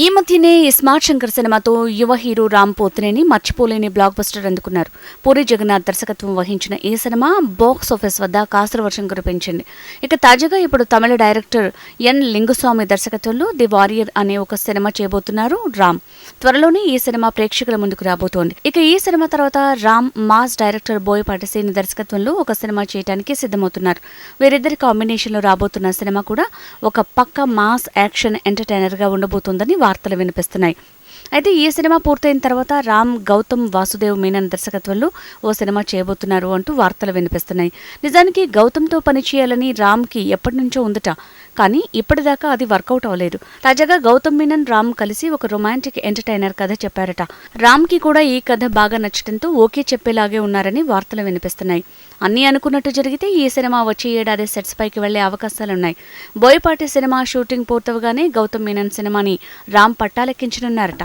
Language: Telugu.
ఈ మధ్యనే స్మార్ట్ శంకర్ సినిమాతో యువ హీరో రామ్ పోత్రేని మర్చిపోలేని బ్లాక్ బస్టర్ అందుకున్నారు. పూరి జగన్నాథ్ దర్శకత్వం వహించిన ఈ సినిమా బాక్స్ ఆఫీస్ వద్ద కాసుల వర్షం కురిపించింది ఇక తాజాగా ఇప్పుడు తమిళ డైరెక్టర్ ఎన్ లింగుస్వామి దర్శకత్వంలో ది వారియర్ అనే ఒక సినిమా చేయబోతున్నారు రామ్. త్వరలోనే ఈ సినిమా ప్రేక్షకుల ముందుకు రాబోతోంది. ఇక ఈ సినిమా తర్వాత రామ్ మాస్ డైరెక్టర్ బోయపాటి శ్రీని దర్శకత్వంలో ఒక సినిమా చేయడానికి సిద్ధమవుతున్నారు. వీరిద్దరి కాంబినేషన్లో రాబోతున్న సినిమా కూడా ఒక పక్క మాస్ యాక్షన్ ఎంటర్టైనర్గా ఉండబోతోందని వార్తలు వినిపిస్తున్నాయి. అయితే ఈ సినిమా పూర్తయిన తర్వాత రామ్ గౌతమ్ వాసుదేవ్ మీనన్ దర్శకత్వంలో ఓ సినిమా చేయబోతున్నారు అంటూ వార్తలు వినిపిస్తున్నాయి. నిజానికి గౌతమ్తో పనిచేయాలని రామ్కి ఎప్పటి నుంచో ఉందట. కానీ ఇప్పటిదాకా అది వర్కౌట్ అవ్వలేదు. తాజాగా గౌతమ్ మీనన్ రామ్ కలిసి ఒక రొమాంటిక్ ఎంటర్టైనర్ కథ చెప్పారట. రామ్కి కూడా ఈ కథ బాగా నచ్చడంతో ఓకే చెప్పేలాగే ఉన్నారని వార్తలు వినిపిస్తున్నాయి. అన్నీ అనుకున్నట్టు జరిగితే ఈ సినిమా వచ్చే ఏడాది సెట్స్ పైకి వెళ్ళే అవకాశాలున్నాయి. బోయపాటి సినిమా షూటింగ్ పూర్తవగానే గౌతమ్ మీనన్ సినిమాని రామ్ పట్టాలెక్కించనున్నారట.